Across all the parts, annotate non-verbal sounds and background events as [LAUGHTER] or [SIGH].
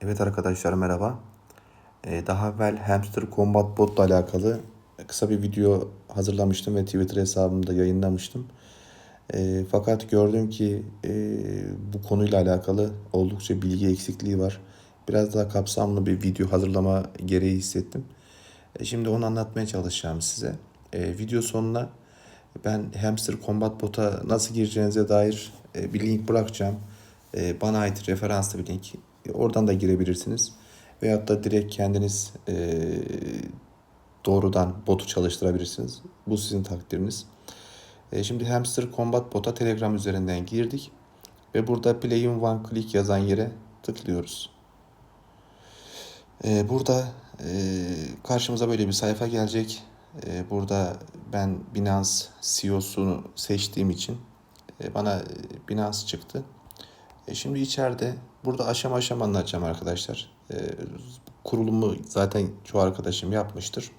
Evet arkadaşlar merhaba. Ee, daha evvel Hamster Combat Bot ile alakalı kısa bir video hazırlamıştım ve Twitter hesabımda yayınlamıştım. Ee, fakat gördüm ki e, bu konuyla alakalı oldukça bilgi eksikliği var. Biraz daha kapsamlı bir video hazırlama gereği hissettim. E, şimdi onu anlatmaya çalışacağım size. Video sonuna ben Hamster Combat Bot'a nasıl gireceğinize dair e, bir link bırakacağım. Bana ait referanslı bir link. Oradan da girebilirsiniz. Veyahut da direkt kendiniz e, doğrudan botu çalıştırabilirsiniz. Bu sizin takdiriniz. E, şimdi Hamster Combat Bot'a Telegram üzerinden girdik. Ve burada Play in One Click yazan yere tıklıyoruz. E, burada e, karşımıza böyle bir sayfa gelecek. E, burada ben Binance CEO'sunu seçtiğim için e, bana e, Binance çıktı. E, şimdi içeride burada aşama aşama anlatacağım arkadaşlar. E, kurulumu zaten çoğu arkadaşım yapmıştır.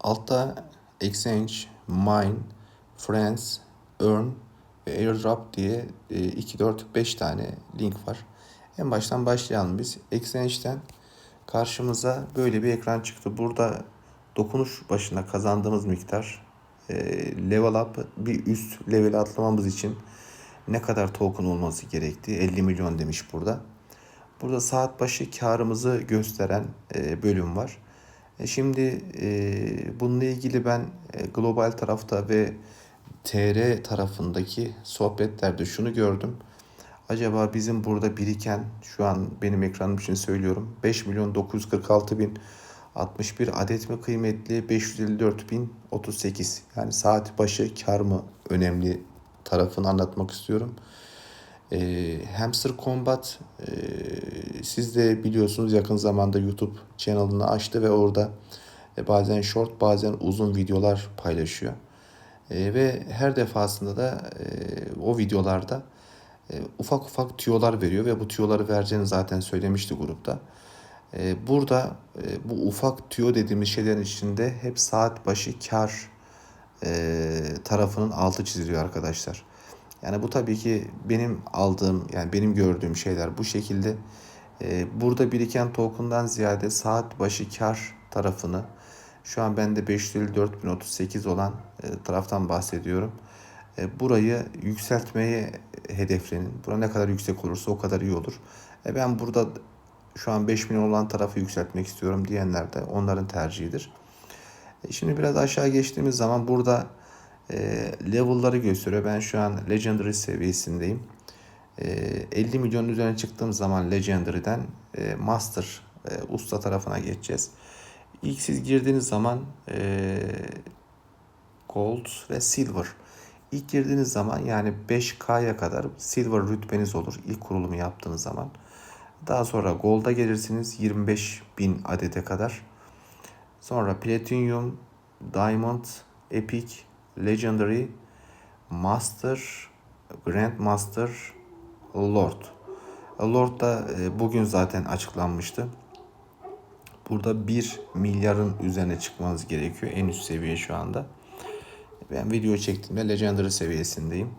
Altta Exchange, Mine, Friends, Earn ve Airdrop diye e, 2, 4, 5 tane link var. En baştan başlayalım biz. Exchange'den karşımıza böyle bir ekran çıktı. Burada dokunuş başına kazandığımız miktar e, level up bir üst level atlamamız için ne kadar token olması gerektiği 50 milyon demiş burada. Burada saat başı karımızı gösteren e, bölüm var. E, şimdi e, bununla ilgili ben global tarafta ve TR tarafındaki sohbetlerde şunu gördüm. Acaba bizim burada biriken şu an benim ekranım için söylüyorum 5 milyon 946 bin 61 adet mi kıymetli 554 bin 38 yani saat başı kar mı önemli tarafını anlatmak istiyorum. E, Hamster Combat e, siz de biliyorsunuz yakın zamanda YouTube kanalını açtı ve orada e, bazen short bazen uzun videolar paylaşıyor. E, ve her defasında da e, o videolarda e, ufak ufak tüyolar veriyor ve bu tüyoları vereceğini zaten söylemişti grupta. E, burada e, bu ufak tüyo dediğimiz şeylerin içinde hep saat başı kar e, tarafının altı çiziliyor arkadaşlar. Yani bu tabii ki benim aldığım yani benim gördüğüm şeyler bu şekilde. E, burada biriken token'dan ziyade saat başı kar tarafını şu an bende 554.038 olan e, taraftan bahsediyorum. E, burayı yükseltmeye hedeflenin. Bura ne kadar yüksek olursa o kadar iyi olur. E, ben burada şu an 5 milyon olan tarafı yükseltmek istiyorum diyenler de onların tercihidir. E, şimdi biraz aşağı geçtiğimiz zaman burada e, level'ları gösteriyor. Ben şu an Legendary seviyesindeyim. E, 50 milyon üzerine çıktığım zaman Legendary'den e, Master e, usta tarafına geçeceğiz. İlk siz girdiğiniz zaman e, Gold ve Silver. İlk girdiğiniz zaman yani 5K'ya kadar Silver rütbeniz olur ilk kurulumu yaptığınız zaman. Daha sonra Gold'a gelirsiniz 25 bin adete kadar. Sonra Platinum, Diamond, Epic, Legendary, Master, Grandmaster, Lord. Lord da e, bugün zaten açıklanmıştı. Burada 1 milyarın üzerine çıkmanız gerekiyor. En üst seviye şu anda. Ben video çektiğimde Legendary seviyesindeyim.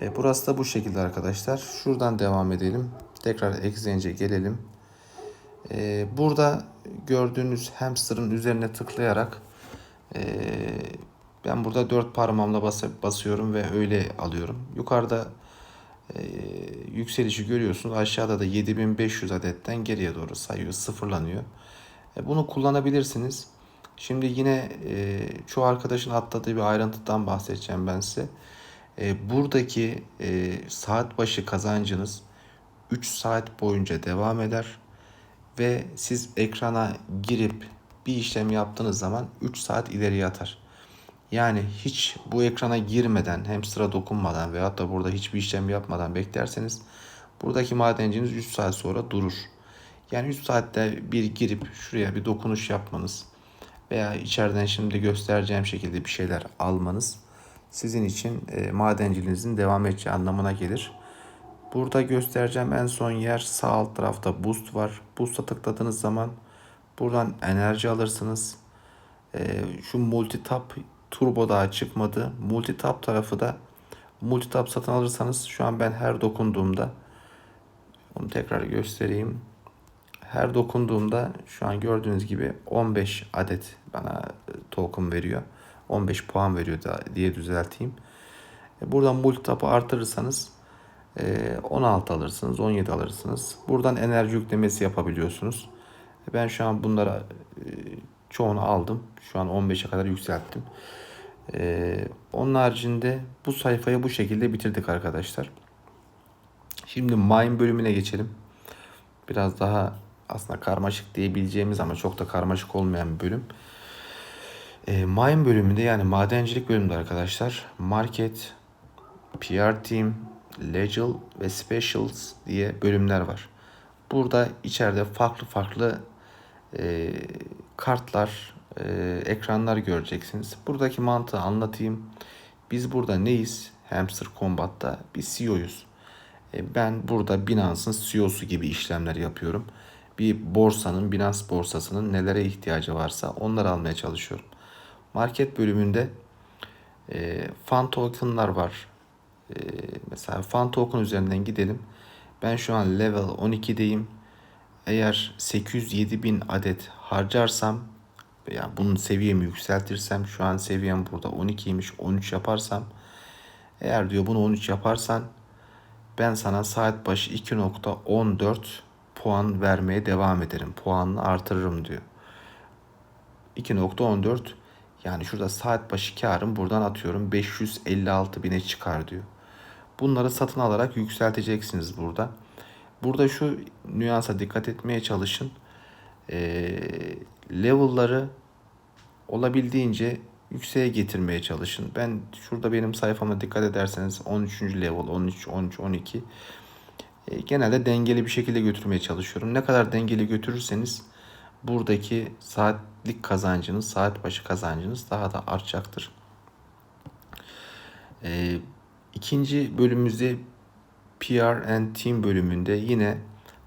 E, burası da bu şekilde arkadaşlar. Şuradan devam edelim. Tekrar Exchange'e gelelim. E, burada gördüğünüz hamsterın üzerine tıklayarak e, ben burada dört parmağımla basıp basıyorum ve öyle alıyorum. Yukarıda e, yükselişi görüyorsunuz. Aşağıda da 7500 adetten geriye doğru sayıyor, sıfırlanıyor. E, bunu kullanabilirsiniz. Şimdi yine e, çoğu arkadaşın atladığı bir ayrıntıdan bahsedeceğim ben size. E, buradaki e, saat başı kazancınız 3 saat boyunca devam eder ve siz ekrana girip bir işlem yaptığınız zaman 3 saat ileriye atar. Yani hiç bu ekrana girmeden hem sıra dokunmadan veyahut da burada hiçbir işlem yapmadan beklerseniz buradaki madenciniz 3 saat sonra durur. Yani 3 saatte bir girip şuraya bir dokunuş yapmanız veya içeriden şimdi göstereceğim şekilde bir şeyler almanız sizin için e, madenciliğinizin devam edeceği anlamına gelir. Burada göstereceğim en son yer sağ alt tarafta boost var. Boost'a tıkladığınız zaman buradan enerji alırsınız. E, şu multitap turbo daha çıkmadı. Multitap tarafı da multitap satın alırsanız şu an ben her dokunduğumda onu tekrar göstereyim. Her dokunduğumda şu an gördüğünüz gibi 15 adet bana e, token veriyor. 15 puan veriyor da diye düzelteyim. E, buradan multitap'ı artırırsanız 16 e, alırsınız, 17 alırsınız. Buradan enerji yüklemesi yapabiliyorsunuz. Ben şu an bunlara çoğunu aldım. Şu an 15'e kadar yükselttim. Onun haricinde bu sayfayı bu şekilde bitirdik arkadaşlar. Şimdi mine bölümüne geçelim. Biraz daha aslında karmaşık diyebileceğimiz ama çok da karmaşık olmayan bir bölüm. E, mine bölümünde yani madencilik bölümünde arkadaşlar market, PR team, legal ve specials diye bölümler var. Burada içeride farklı farklı e, kartlar, e, ekranlar göreceksiniz. Buradaki mantığı anlatayım. Biz burada neyiz? Hamster Combat'ta bir CEO'yuz. E, ben burada Binance'ın CEO'su gibi işlemler yapıyorum. Bir borsanın, Binance borsasının nelere ihtiyacı varsa onları almaya çalışıyorum. Market bölümünde e, fan token'lar var. E, mesela fan token üzerinden gidelim. Ben şu an level 12'deyim. Eğer 807 bin adet harcarsam yani bunun seviyemi yükseltirsem şu an seviyem burada 12'ymiş 13 yaparsam eğer diyor bunu 13 yaparsan ben sana saat başı 2.14 puan vermeye devam ederim. Puanını artırırım diyor. 2.14 yani şurada saat başı karım buradan atıyorum 556 bine çıkar diyor. Bunları satın alarak yükselteceksiniz burada. Burada şu nüansa dikkat etmeye çalışın. Ee, level'ları olabildiğince yükseğe getirmeye çalışın. Ben şurada benim sayfama dikkat ederseniz 13. level, 13, 13, 12 e, genelde dengeli bir şekilde götürmeye çalışıyorum. Ne kadar dengeli götürürseniz buradaki saatlik kazancınız, saat başı kazancınız daha da artacaktır. E, ikinci bölümümüzde PR and Team bölümünde yine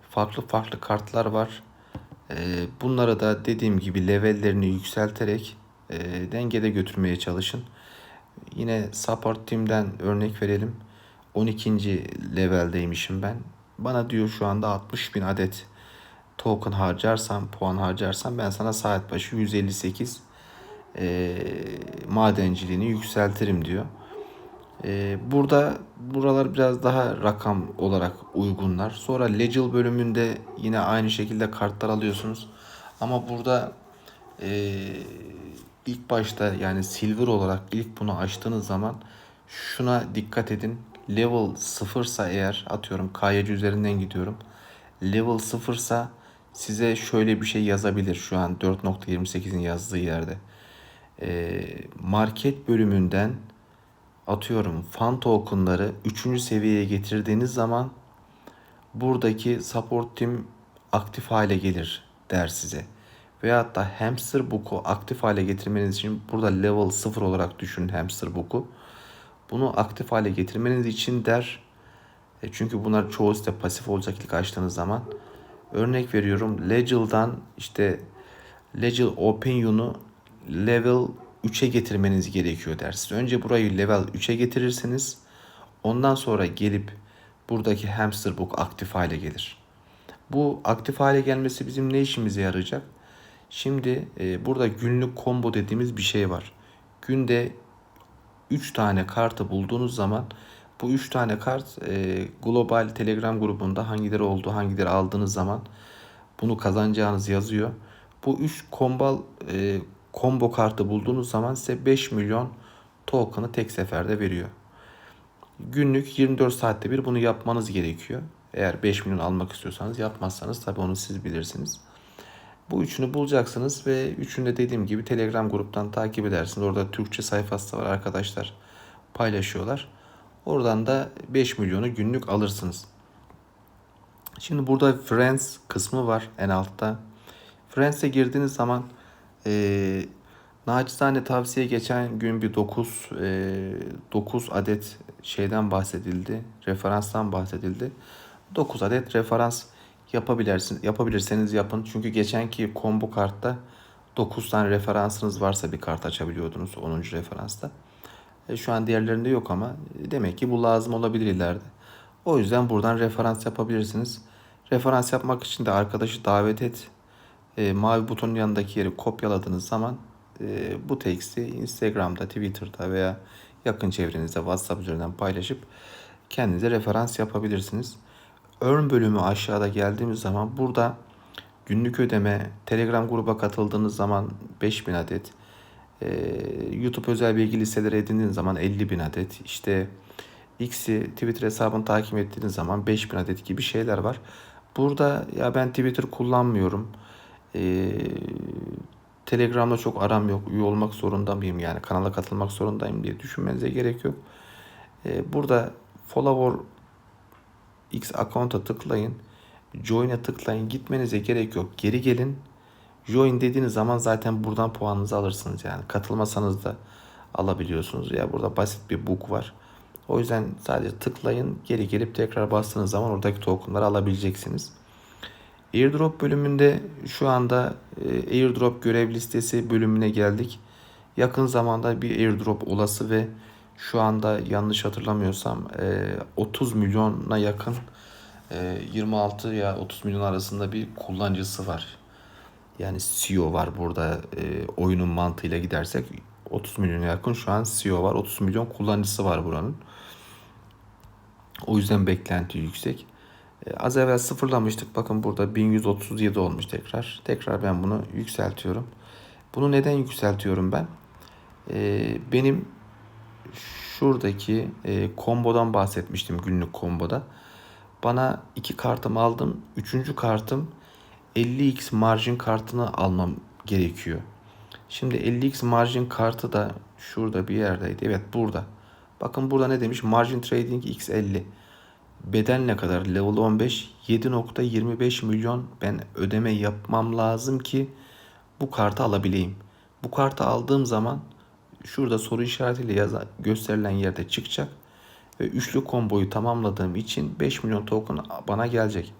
farklı farklı kartlar var. E, bunlara da dediğim gibi levellerini yükselterek e, dengede götürmeye çalışın. Yine support team'den örnek verelim. 12. leveldeymişim ben. Bana diyor şu anda 60 bin adet token harcarsam, puan harcarsam ben sana saat başı 158 e, madenciliğini yükseltirim diyor. E, burada buralar biraz daha rakam olarak uygunlar. Sonra Legal bölümünde yine aynı şekilde kartlar alıyorsunuz. Ama burada e, ilk başta yani silver olarak ilk bunu açtığınız zaman şuna dikkat edin. Level sıfırsa eğer atıyorum KYC üzerinden gidiyorum. Level sıfırsa size şöyle bir şey yazabilir şu an 4.28'in yazdığı yerde. Ee, market bölümünden atıyorum fan tokenları 3. seviyeye getirdiğiniz zaman buradaki support team aktif hale gelir der size. Veyahut da hamster book'u aktif hale getirmeniz için burada level 0 olarak düşünün hamster book'u. Bunu aktif hale getirmeniz için der. E çünkü bunlar çoğu site pasif olacak ilk açtığınız zaman. Örnek veriyorum Legal'dan işte Legal Opinion'u level 3'e getirmeniz gerekiyor der. önce burayı level 3'e getirirsiniz. Ondan sonra gelip buradaki hamster book aktif hale gelir. Bu aktif hale gelmesi bizim ne işimize yarayacak? Şimdi e, burada günlük combo dediğimiz bir şey var. Günde 3 tane kartı bulduğunuz zaman bu 3 tane kart e, global telegram grubunda hangileri oldu hangileri aldığınız zaman bunu kazanacağınız yazıyor. Bu 3 kombal e, combo kartı bulduğunuz zaman size 5 milyon token'ı tek seferde veriyor. Günlük 24 saatte bir bunu yapmanız gerekiyor. Eğer 5 milyon almak istiyorsanız yapmazsanız tabii onu siz bilirsiniz. Bu üçünü bulacaksınız ve üçünü de dediğim gibi Telegram gruptan takip edersiniz. Orada Türkçe sayfası var arkadaşlar paylaşıyorlar. Oradan da 5 milyonu günlük alırsınız. Şimdi burada Friends kısmı var en altta. Friends'e girdiğiniz zaman e, nacizane tavsiye geçen gün bir 9 e, 9 adet şeyden bahsedildi. Referanstan bahsedildi. 9 adet referans yapabilirsiniz. Yapabilirseniz yapın. Çünkü geçenki combo kartta 9 tane referansınız varsa bir kart açabiliyordunuz 10. referansta. E, şu an diğerlerinde yok ama demek ki bu lazım olabilir ileride. O yüzden buradan referans yapabilirsiniz. Referans yapmak için de arkadaşı davet et. E, mavi butonun yanındaki yeri kopyaladığınız zaman e, bu teksti Instagram'da, Twitter'da veya yakın çevrenizde WhatsApp üzerinden paylaşıp kendinize referans yapabilirsiniz. Earn bölümü aşağıda geldiğimiz zaman burada günlük ödeme, Telegram gruba katıldığınız zaman 5000 adet, e, YouTube özel bilgi listeleri edindiğiniz zaman 50 bin adet, işte X'i Twitter hesabını takip ettiğiniz zaman 5000 adet gibi şeyler var. Burada ya ben Twitter kullanmıyorum. Ee, Telegram'da çok aram yok. Üye olmak zorunda mıyım yani kanala katılmak zorundayım diye düşünmenize gerek yok. Ee, burada follower X account'a tıklayın. Join'e tıklayın. Gitmenize gerek yok. Geri gelin. Join dediğiniz zaman zaten buradan puanınızı alırsınız yani. Katılmasanız da alabiliyorsunuz. Ya burada basit bir book var. O yüzden sadece tıklayın. Geri gelip tekrar bastığınız zaman oradaki tokenları alabileceksiniz. Airdrop bölümünde şu anda e, airdrop görev listesi bölümüne geldik. Yakın zamanda bir airdrop olası ve şu anda yanlış hatırlamıyorsam e, 30 milyona yakın e, 26 ya 30 milyon arasında bir kullanıcısı var. Yani CEO var burada e, oyunun mantığıyla gidersek 30 milyona yakın şu an CEO var. 30 milyon kullanıcısı var buranın. O yüzden beklenti yüksek. Ee, az evvel sıfırlamıştık. Bakın burada 1137 olmuş tekrar. Tekrar ben bunu yükseltiyorum. Bunu neden yükseltiyorum ben? Ee, benim şuradaki e, kombodan bahsetmiştim günlük komboda. Bana iki kartım aldım. Üçüncü kartım 50x margin kartını almam gerekiyor. Şimdi 50x margin kartı da şurada bir yerdeydi. Evet burada. Bakın burada ne demiş? Margin Trading X50. Bedel ne kadar? Level 15 7.25 milyon ben ödeme yapmam lazım ki bu kartı alabileyim. Bu kartı aldığım zaman şurada soru işaretiyle yazan, gösterilen yerde çıkacak ve üçlü komboyu tamamladığım için 5 milyon token bana gelecek.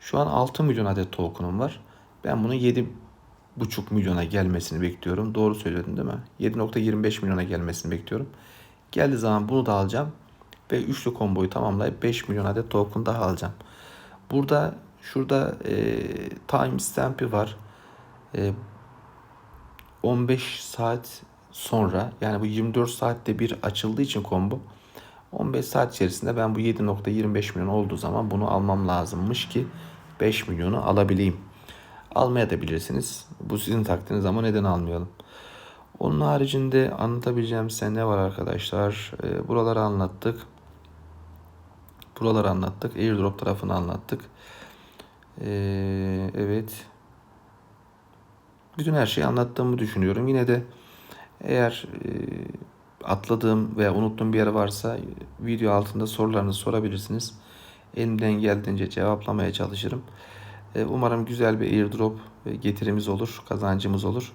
Şu an 6 milyon adet tokenum var. Ben bunu 7 buçuk milyona gelmesini bekliyorum. Doğru söyledin değil mi? 7.25 milyona gelmesini bekliyorum. Geldiği zaman bunu da alacağım. Ve üçlü komboyu tamamlayıp 5 milyon adet token daha alacağım. Burada şurada e, time stamp'i var. E, 15 saat sonra yani bu 24 saatte bir açıldığı için combo 15 saat içerisinde ben bu 7.25 milyon olduğu zaman bunu almam lazımmış ki 5 milyonu alabileyim. Almaya da bilirsiniz. Bu sizin takdiriniz ama neden almayalım? Onun haricinde anlatabileceğim size ne var arkadaşlar? E, buraları anlattık. Buraları anlattık. Airdrop tarafını anlattık. Ee, evet. Bütün her şeyi anlattığımı düşünüyorum. Yine de eğer e, atladığım veya unuttuğum bir yer varsa video altında sorularınızı sorabilirsiniz. Elimden geldiğince cevaplamaya çalışırım. E, umarım güzel bir airdrop getirimiz olur, kazancımız olur.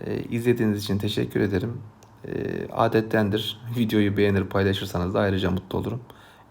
E, izlediğiniz için teşekkür ederim. E, adettendir [LAUGHS] videoyu beğenir paylaşırsanız da ayrıca mutlu olurum.